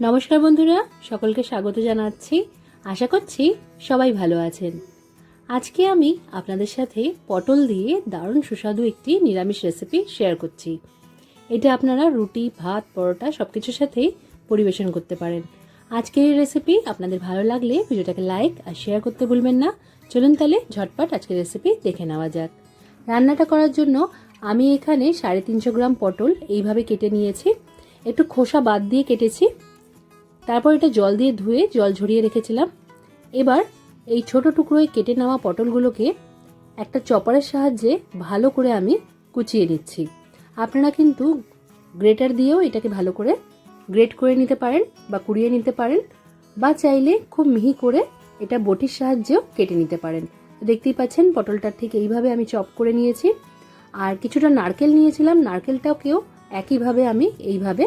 নমস্কার বন্ধুরা, সকলকে স্বাগত জানাচ্ছি। আশা করছি সবাই ভালো আছেন। আজকে আমি আপনাদের সাথে পটল দিয়ে দারুণ সুস্বাদু একটি নিরামিষ রেসিপি শেয়ার করছি। এটা আপনারা রুটি, ভাত, পরোটা সব কিছুর সাথেই পরিবেশন করতে পারেন। আজকের এই রেসিপি আপনাদের ভালো লাগলে ভিডিওটাকে লাইক আর শেয়ার করতে ভুলবেন না। চলুন তাহলে ঝটপট আজকের রেসিপি দেখে নেওয়া যাক। রান্নাটা করার জন্য আমি এখানে সাড়ে তিনশো গ্রাম পটল এইভাবে কেটে নিয়েছি। একটু খোসা বাদ দিয়ে কেটেছি। তারপর এটা জল দিয়ে ধুয়ে জল ঝরিয়ে রেখেছিলাম। এবার এই ছোট টুকরোয় কেটে নেওয়া পটলগুলোকে একটা চপারের সাহায্যে ভালো করে আমি কুচিয়ে নিচ্ছি। আপনারা কিন্তু গ্রেটার দিয়েও এটাকে ভালো করে গ্রেট করে নিতে পারেন বা কুড়িয়ে নিতে পারেন বা চাইলে খুব মিহি করে এটা বটির সাহায্যেও কেটে নিতে পারেন। দেখতেই পাচ্ছেন পটলটা ঠিক এইভাবে আমি চপ করে নিয়েছি। আর কিছুটা নারকেল নিয়েছিলাম, নারকেলটাকেও একইভাবে আমি এইভাবে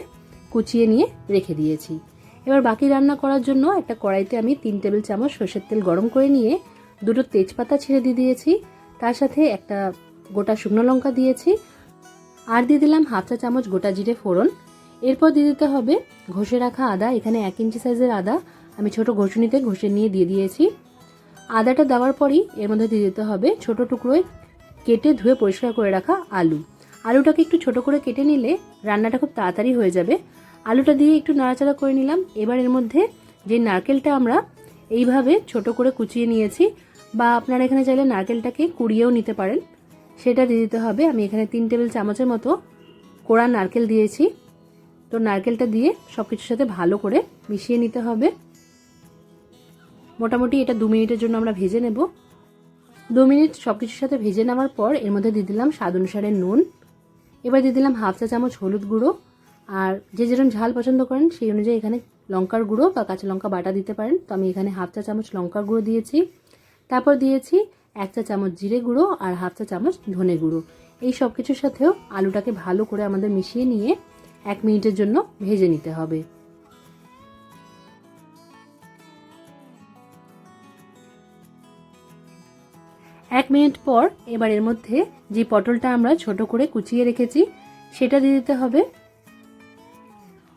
কুচিয়ে নিয়ে রেখে দিয়েছি। এবার বাকি রান্না করার জন্য একটা কড়াইতে আমি তিন টেবিল চামচ সর্ষের তেল গরম করে নিয়ে দুটো তেজপাতা ছেড়ে দিয়ে দিয়েছি। তার সাথে একটা গোটা শুকনো লঙ্কা দিয়েছি। আর দিয়ে দিলাম হাফ চা চামচ গোটা জিরে ফোড়ন। এরপর দিয়ে দিতে হবে ঘষে রাখা আদা, এখানে এক ইঞ্চি সাইজের আদা। আমি ছোট ঘষুনিতে ঘষে নিয়ে দিয়ে দিয়েছি। আদাটা দেওয়ার পরই এর মধ্যে দিয়ে দিতে হবে ছোট টুকরোয় কেটে ধুয়ে পরিষ্কার করে রাখা আলু। আলুটাকে একটু ছোট করে কেটে নিলে রান্নাটা খুব তাড়াতাড়ি হয়ে যাবে। আলুটা দিয়ে একটু নাড়াচাড়া করে নিলাম। এবার এর মধ্যে যে নারকেলটা আমরা এইভাবে ছোট করে কুচিয়ে নিয়েছি, বা আপনারা এখানে চাইলে নারকেলটাকে কুড়িয়েও নিতে পারেন। সেটা দিয়ে দিতে হবে। আমি এখানে তিন টেবিল চামচের মতো কোড়া নারকেল দিয়েছি। তো নারকেলটা দিয়ে সব কিছুর সাথে ভালো করে মিশিয়ে নিতে হবে। মোটামুটি এটা দু মিনিটের জন্য আমরা ভেজে নেব। দু মিনিট সব কিছুর সাথে ভেজে নেওয়ার পর এর মধ্যে দিয়ে দিলাম স্বাদ অনুসারে নুন। এবার দিয়ে দিলাম হাফ চা চামচ হলুদ গুঁড়ো। আর যে যেরকম ঝাল পছন্দ করেন, সেই অনুযায়ী এখানে লঙ্কার গুঁড়ো বা কাঁচা লঙ্কা বাটা দিতে পারেন। তো আমি এখানে হাফ চা চামচ লঙ্কার গুঁড়ো দিয়েছি। তারপর দিয়েছি এক চা চামচ জিরে গুঁড়ো আর হাফ চা চামচ ধনে গুঁড়ো। এই সব কিছুর সাথেও আলুটাকে ভালো করে আমাদের মিশিয়ে নিয়ে এক মিনিটের জন্য ভেজে নিতে হবে। এক মিনিট পর এবার এর মধ্যে যে পটলটা আমরা ছোট করে কুচিয়ে রেখেছি, সেটা দিয়ে দিতে হবে।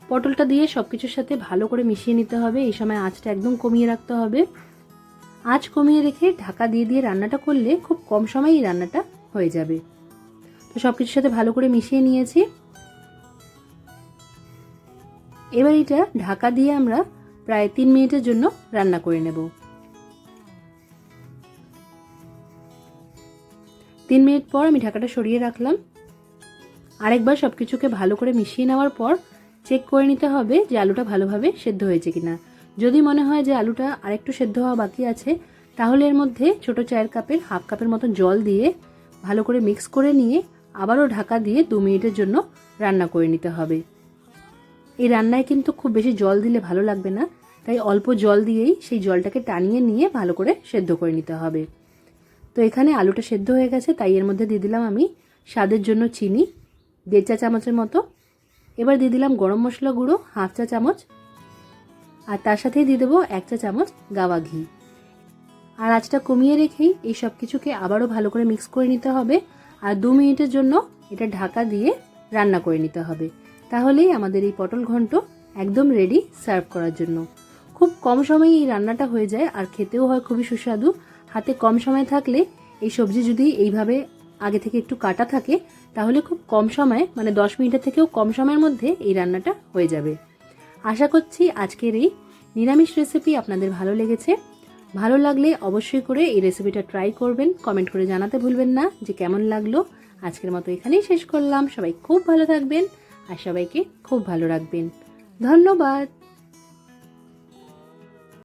পটলটা দিয়ে সব কিছুর সাথে ভালো করে মিশিয়ে নিতে হবে। এই সময় আঁচটা একদম কমিয়ে রাখতে হবে। আঁচ কমিয়ে রেখে ঢাকা দিয়ে দিয়ে রান্নাটা করলে খুব কম সময়েই রান্নাটা হয়ে যাবে। তো সব কিছুর সাথে ভালো করে মিশিয়ে নিয়েছি। এবার এটা ঢাকা দিয়ে আমরা প্রায় তিন মিনিটের জন্য রান্না করে নেব। তিন মিনিট পর আমি ঢাকাটা সরিয়ে রাখলাম। আরেকবার সব কিছুকে ভালো করে মিশিয়ে নেওয়ার পর চেক করে নিতে হবে যে আলুটা ভালোভাবে সেদ্ধ হয়েছে কিনা। যদি মনে হয় যে আলুটা আরেকটু সেদ্ধ হওয়া বাকি আছে, তাহলে এর মধ্যে ছোট চায়ের কাপের হাফ কাপের মতো জল দিয়ে ভালো করে মিক্স করে নিয়ে আবারও ঢাকা দিয়ে দু মিনিটের জন্য রান্না করে নিতে হবে। এই রান্নায় কিন্তু খুব বেশি জল দিলে ভালো লাগবে না, তাই অল্প জল দিয়েই সেই জলটাকে টানিয়ে নিয়ে ভালো করে সেদ্ধ করে নিতে হবে। তো এখানে আলুটা সেদ্ধ হয়ে গেছে, তাই এর মধ্যে দিয়ে দিলাম আমি স্বাদের জন্য চিনি, দেড় চা চামচের মতো এবার দিয়ে দিলাম গরম মশলা গুঁড়ো, হাফ চা চামচ, আর তার সাথেই দিয়ে দেবো এক চা চামচ গাওয়া ঘি। আর আঁচটা কমিয়ে রেখেই এই সব কিছুকে আবারও ভালো করে মিক্স করে নিতে হবে। আর দু মিনিটের জন্য এটা ঢাকা দিয়ে রান্না করে নিতে হবে। তাহলেই আমাদের এই পটল ঘন্ট একদম রেডি সার্ভ করার জন্য। খুব কম সময়ে এই রান্নাটা হয়ে যায়, আর খেতেও হয় খুবই সুস্বাদু। হাতে কম সময় থাকলে এই সবজি যদি এইভাবে আগে থেকে একটু কাটা থাকে, তাহলে খুব কম সময়ে মানে দশ মিনিটের থেকেও কম সময়ের মধ্যে এই রান্নাটা হয়ে যাবে। আশা করছি আজকের এই নিরামিষ রেসিপি আপনাদের ভালো লেগেছে। ভালো লাগলে অবশ্যই করে এই রেসিপিটা ট্রাই করবেন। কমেন্ট করে জানাতে ভুলবেন না যে কেমন লাগল। আজকের মতো এখানেই শেষ করলাম। সবাই খুব ভালো থাকবেন আর সবাইকে খুব ভালো রাখবেন। ধন্যবাদ।